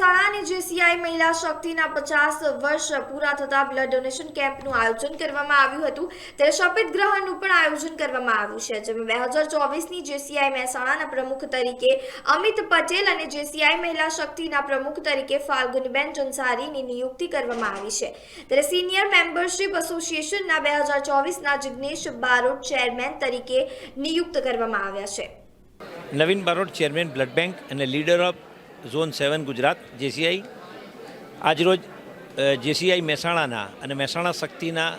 મહેસાણા અને જેસીઆઈ મહિલા શક્તિના પચાસ વર્ષ પૂરા થતા બ્લડ ડોનેશન કેમ્પનું આયોજન કરવામાં આવ્યું હતું. ત્યારે શપથ ગ્રહણનું પણ આયોજન કરવામાં આવ્યું છે, જેમાં બે હજાર ચોવીસની જેસીઆઈ મહેસાણાના પ્રમુખ તરીકે અમિત પટેલ અને જેસીઆઈ મહિલા શક્તિના પ્રમુખ તરીકે ફાલ્ગુનીબેન જંસારીની નિયુક્તિ કરવામાં આવી છે. ત્યારે સિનિયર મેમ્બરશીપ એસોસિએશનના બે હજાર ચોવીસના જિગ્નેશ બારોટ ચેરમેન તરીકે નિયુક્ત કરવામાં આવ્યા છે. Navin Barot chairman blood bank અને leader of zone seven Gujarat, JCI. આજરોજ જેસીઆઈ મહેસાણાના અને મહેસાણા શક્તિના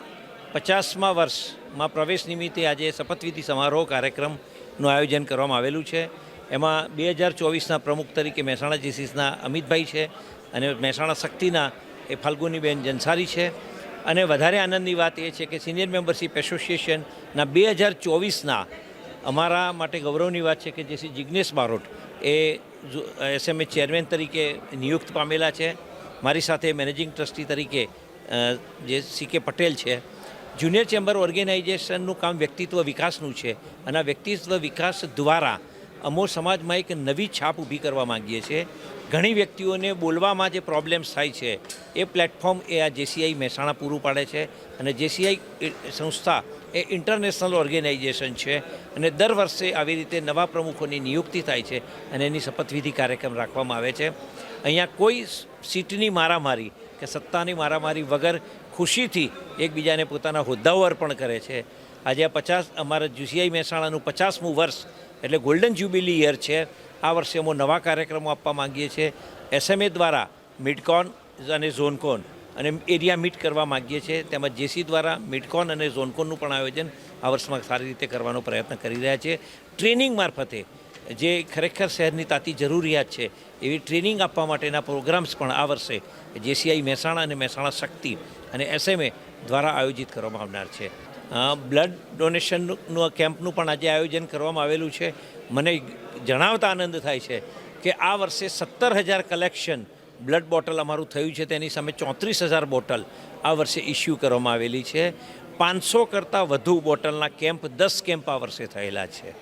પચાસમા વર્ષમાં પ્રવેશ નિમિત્તે આજે શપથવિધિ સમારોહ કાર્યક્રમનું આયોજન કરવામાં આવેલું છે. એમાં બે હજાર ચોવીસના પ્રમુખ તરીકે મહેસાણા જેસીસના અમિતભાઈ છે અને મહેસાણા શક્તિના એ ફાલ્ગુનીબેન જનસારી છે. અને વધારે આનંદની વાત એ છે કે સિનિયર મેમ્બરશીપ એસોસિએશનના બે હજાર ચોવીસના અમારા માટે ગૌરવની વાત છે કે જે શ્રી જિજ્ઞેશ બારોટ એ એસએમએ ચેરમેન તરીકે નિયુક્ત પામેલા છે. મારી સાથે મેનેજિંગ ટ્રસ્ટી તરીકે જે સી કે પટેલ છે. જુનિયર ચેમ્બર ઓર્ગેનાઇઝેશનનું કામ વ્યક્તિત્વ વિકાસનું છે અને વ્યક્તિત્વ વિકાસ દ્વારા અમો સમાજમાં એક નવી છાપ ઊભી કરવા માંગીએ છીએ ઘણી વ્યક્તિઓને બોલવામાં જે પ્રોબ્લેમ્સ થાય છે, એ પ્લેટફોર્મ એ આ જેસીઆઈ મહેસાણા પૂરું પાડે છે અને જેસીઆઈ સંસ્થા એ ઇન્ટરનેશનલ ઓર્ગેનાઇઝેશન છે અને દર વર્ષે આવી રીતે નવા પ્રમુખોની નિયુક્તિ થાય છે અને એની શપથવિધિ કાર્યક્રમ રાખવામાં આવે છે. અહીંયા કોઈ સીટની મારામારી કે સત્તાની મારામારી વગર ખુશીથી એકબીજાને પોતાના હોદ્દાઓ અર્પણ કરે છે. આજે આ પચાસ, અમારા જીસીઆઈ મહેસાણાનું પચાસમું વર્ષ એટલે ગોલ્ડન જ્યુબિલી યર છે. આ વર્ષે અમે નવા કાર્યક્રમો આપવા માંગીએ છીએ. એસએમએ દ્વારા મિડકોન અને ઝોનકોન અને એરિયા મીટ કરવા માગીએ છીએ. તેમજ જેસી દ્વારા મિડકોન અને ઝોનકોનનું પણ આયોજન આ વર્ષમાં સારી રીતે કરવાનો પ્રયત્ન કરી રહ્યા છે. ટ્રેનિંગ મારફતે જે ખરેખર શહેરની તાતી જરૂરિયાત છે, એવી ટ્રેનિંગ આપવા માટેના પ્રોગ્રામ્સ પણ આ વર્ષે જેસીઆઈ મહેસાણા અને મહેસાણા શક્તિ અને એસએમએ દ્વારા આયોજિત કરવામાં આવનાર છે. બ્લડ ડોનેશનનું કેમ્પનું પણ આજે આયોજન કરવામાં આવેલું છે. મને જણાવતા આનંદ થાય છે કે આ વર્ષે સત્તર હજાર કલેક્શન બ્લડ બોટલ અમારું થયું છે, તેની સામે ચોત્રીસ હજાર બોટલ આ વર્ષે ઇસ્યુ કરવામાં આવેલી છે. પાંચસો કરતાં વધુ બોટલના કેમ્પ, દસ કેમ્પ આ વર્ષે થયેલા છે.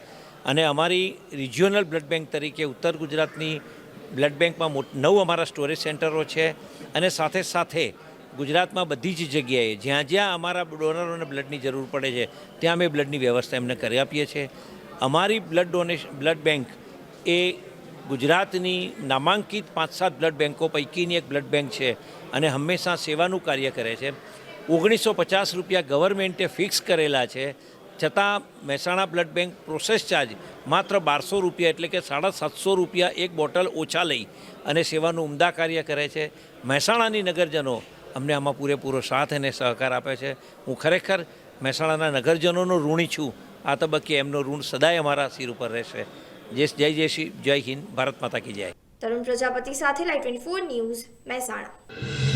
અને અમારી રિજિયોનલ બ્લડ બેંક તરીકે ઉત્તર ગુજરાતની બ્લડ બેંકમાં નવ અમારા સ્ટોરેજ સેન્ટરો છે અને સાથે સાથે ગુજરાતમાં બધી જ જગ્યાએ જ્યાં જ્યાં અમારા ડોનરોને બ્લડની જરૂર પડે છે, ત્યાં અમે બ્લડની વ્યવસ્થા એમને કરી આપીએ છીએ. અમારી બ્લડ ડોનેશન બ્લડ બેંક એ ગુજરાતની નામાંકિત પાંચ સાત બ્લડ બેંકો પૈકીની એક બ્લડ બેંક છે અને હંમેશા સેવાનું કાર્ય કરે છે. ઓગણીસો પચાસ રૂપિયા ગવર્મેન્ટે ફિક્સ કરેલા છે. છતાં Mehsana blood bank process charge માત્ર બારસો રૂપિયા એટલે કે સાડા સાતસો રૂપિયા એક બોટલ ઓછા લઈ અને સેવાનું ઉમદા કાર્ય કરે છે. મહેસાણાની નગરજનો અમને આમાં પૂરેપૂરો સાથ અને સહકાર આપે છે. હું ખરેખર મહેસાણાના નગરજનોનો ઋણી છું. આ તબક્કે એમનો ઋણ સદાય અમારા સિર ઉપર રહેશે. જય જય શ્રી જય હિન્દ, ભારત માતા કી જય. તરુણ પ્રજાપતિ સાથે live twenty four news Mehsana.